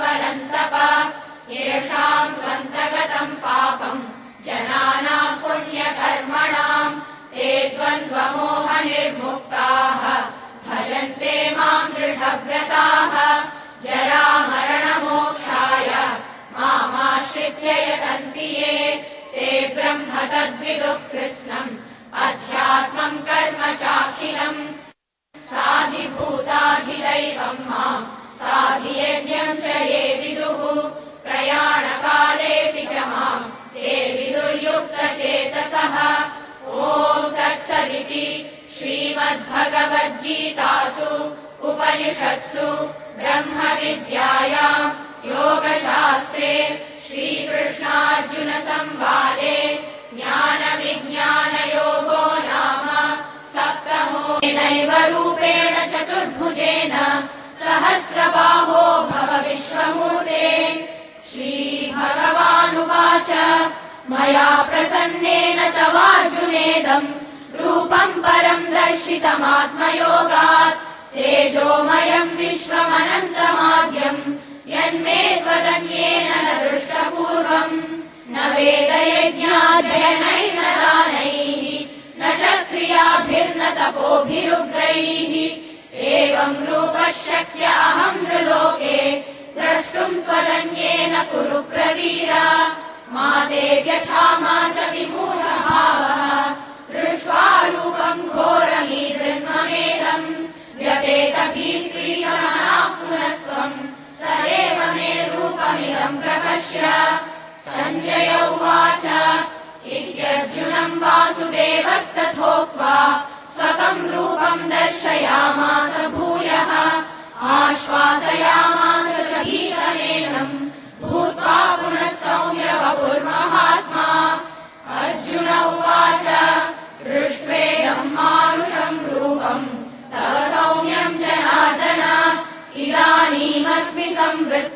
परन्तप। येषाम् त्वन्तगतम् पापम् जनानाम् पुण्यकर्मणाम् ते द्वन्द्वमोहनिर्मुक्ताः। भजन्ते माम् दृढव्रताः जरामरणमोक्षाय मामाश्रित्य यतन्ति ये ते ब्रह्म तद्विदुः कृत्स्नम् अध्यात्मम् कर्म चाखिलम् साधिभूताधिदैवम् माम् साधियज्ञम् श्रीमद्भगवद्गीतासु उपनिषत्सु ब्रह्मविद्यायाम् योगशास्त्रे श्रीकृष्णार्जुनसंवादे ज्ञानविज्ञानयोगो नाम सप्तमोनैव रूपेण चतुर्भुजेन सहस्रबाहो भव विश्वमूर्ते। श्रीभगवानुवाच मया प्रसन्नेन तवार्जुनेदम् रूपम् परम् दर्शितमात्मयोगात्। तेजोमयम् विश्वमनन्तमाद्यम्। यन्मे त्वदन्येन न दृष्टपूर्वम्। न वेदयज्ञाध्ययनैः न दानैः। न च क्रियाभिर्न तपोभिरुग्रैः। एवम् रूपः शक्य अहम् नृलोके। द्रष्टुम् त्वदन्येन कुरु प्रवीर। मा ते व्यथा मा च विमूढभावः प्रपश्य सञ्जय उवाच। इत्यर्जुनम् वासुदेवस्तथोक्त्वा स्वकम् रूपम् दर्शयामास भूयः। आश्वासयामास च भीतमेनम् भूत्वा पुनः सौम्य वपुर्महात्मा अर्जुन उवाच दृष्ट्वेदम् मानुषम् रूपम् तव सौम्यम् जनार्दन। इदानीमस्मि सचेताः